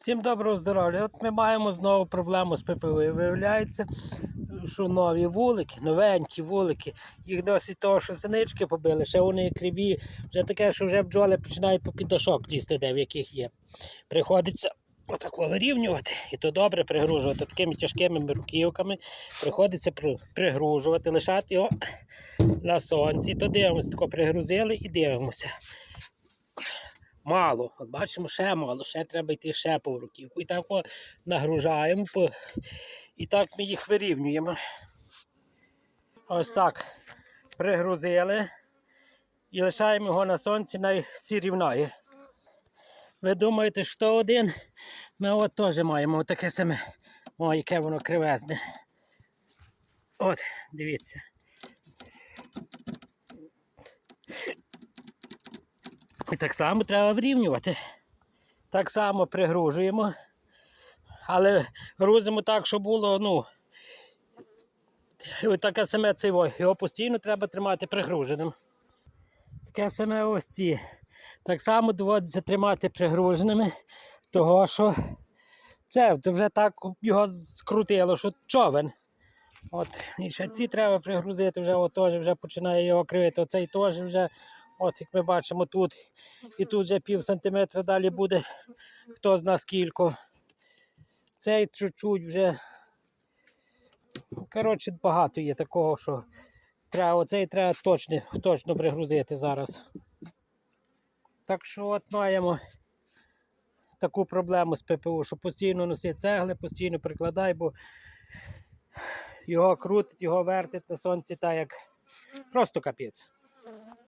Всім доброго здоров'я. От ми маємо знову проблему з ППВ. Виявляється, що нові вулики, новенькі вулики, їх досить того, що синички побили, ще вони криві, вже таке, що вже бджоли починають по піддашок лізти, де в яких є. Приходиться отако вирівнювати, і то добре пригружувати такими тяжкими руківками. Приходиться пригружувати, лишати його на сонці. То дивимося, тако пригрузили і дивимося. Мало. От бачимо, ще мало, ще треба йти ще по руківку. І так нагружаємо, і так ми їх вирівнюємо. Ось так пригрузили і лишаємо його на сонці на всі рівної. Ви думаєте, що один? Ми от теж маємо таке саме. О, яке воно кривезне. От, дивіться. І так само треба вирівнювати. Так само пригружуємо. Але грузимо так, щоб було, ну. Таке саме циво. Його постійно треба тримати пригруженим. Таке саме ось ці. Так само доводиться тримати пригруженими, того що це вже так його скрутило, що човен. От, і ще ці треба пригрузити, вже от теж вже починає його кривити. Оцей теж вже, от як ми бачимо тут, і тут вже пів сантиметра далі буде, хто зна скільки. Цей чуть-чуть вже. Коротше, багато є такого, що треба, оцей треба точно, точно пригрузити зараз. Так що от маємо таку проблему з ППУ, що постійно носить цегли, постійно прикладай, бо його крутить, його вертить на сонці так як просто капець.